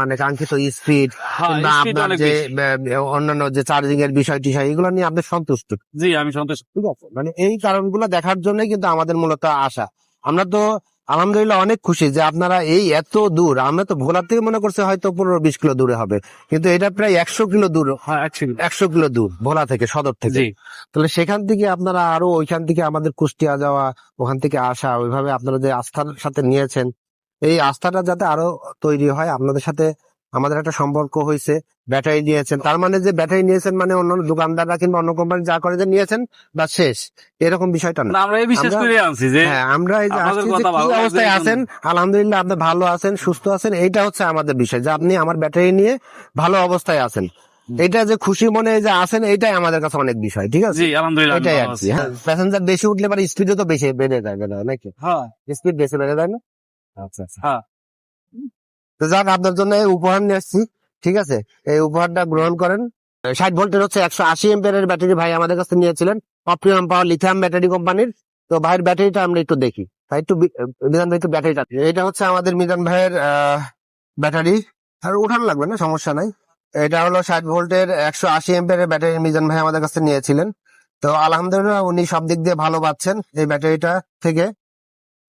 মানে কাঙ্ক্ষিত স্পিড হ্যাঁ কিংবা আপনার যে অন্যান্য যে চার্জিং এর বিষয় টিষয় এগুলো নিয়ে আপনি সন্তুষ্ট। জি আমি সন্তুষ্ট। ঠিক আছে? মানে এই কারণগুলো দেখার জন্যই কিন্তু আমাদের মূলত আসা আমরা তো আলহামদুলিল্লাহ অনেক খুশি যে আপনারা এই এত দূর আমরা তো ভোলার থেকে মনে করছি হয়তো পনেরো বিশ কিলো দূরে হবে কিন্তু এটা প্রায় একশো কিলো দূর হ্যাঁ একশো কিলো। দূর ভোলা থেকে সদর থেকে। তাহলে সেখান থেকে আপনারা আরও ওইখান থেকে আমাদের কুষ্টিয়া যাওয়া ওখান থেকে আসা ওইভাবে আপনারা যে আস্থার সাথে নিয়েছেন এই আস্থাটা যাতে আরও তৈরি হয় আপনাদের সাথে আমাদের একটা সম্পর্ক হয়েছে ব্যাটারি নিয়েছেন। তার মানে যে ব্যাটারি নিয়েছেন মানে অন্য দোকানদাররা কিংবা অন্য কোম্পানি যা করে যে নিয়েছেন বা শেষ। এরকম বিষয়টা না। না, আমরা এই বিশ্বাস করে আনছি যে হ্যাঁ আমরা এই যে আসছি যে কি অবস্থায় আছেন আলহামদুলিল্লাহ আপনি ভালো আছেন সুস্থ আছেন এইটা হচ্ছে আমাদের বিষয় যে আপনি আমার ব্যাটারি নিয়ে ভালো অবস্থায় আছেন। এটা যে খুশি মনে যে আছেন এইটাই আমাদের কাছে অনেক বিষয় ঠিক আছে? এটাই আর কি হ্যাঁ। প্যাসেঞ্জার বেশি উঠলে পরে স্পিডও তো বেশি বেড়ে যায় বেড়ে যায় নাকি? হ্যাঁ। স্পিড বেশি বেড়ে যায় না? আচ্ছা আচ্ছা। হ্যাঁ। তো যাক আপনার জন্য এই উপহার নিয়ে আসছি ঠিক আছে? এই উপহারটা গ্রহণ করেন। ষাট ভোল্টের হচ্ছে একশো আশি এম্পিয়ারের ব্যাটারি ভাই আমাদের কাছে নিয়েছিলেন। অপটিমাম পাওয়ার লিথিয়াম ব্যাটারি কোম্পানির তো ভাইয়ের ব্যাটারিটা আমরা একটু দেখি। ভাই একটু মিজান ভাই একটু ব্যাটারিটা এটা হচ্ছে আমাদের মিজান ভাইয়ের ব্যাটারি। আর উঠানো লাগবে না সমস্যা নাই। এটা হলো ষাট ভোল্টের একশো আশি এম্পিয়ারের ব্যাটারি মিজান ভাই আমাদের কাছে নিয়েছিলেন। তো আলহামদুলিল্লাহ উনি সব দিক দিয়ে ভালো পাচ্ছেন এই ব্যাটারিটা থেকে।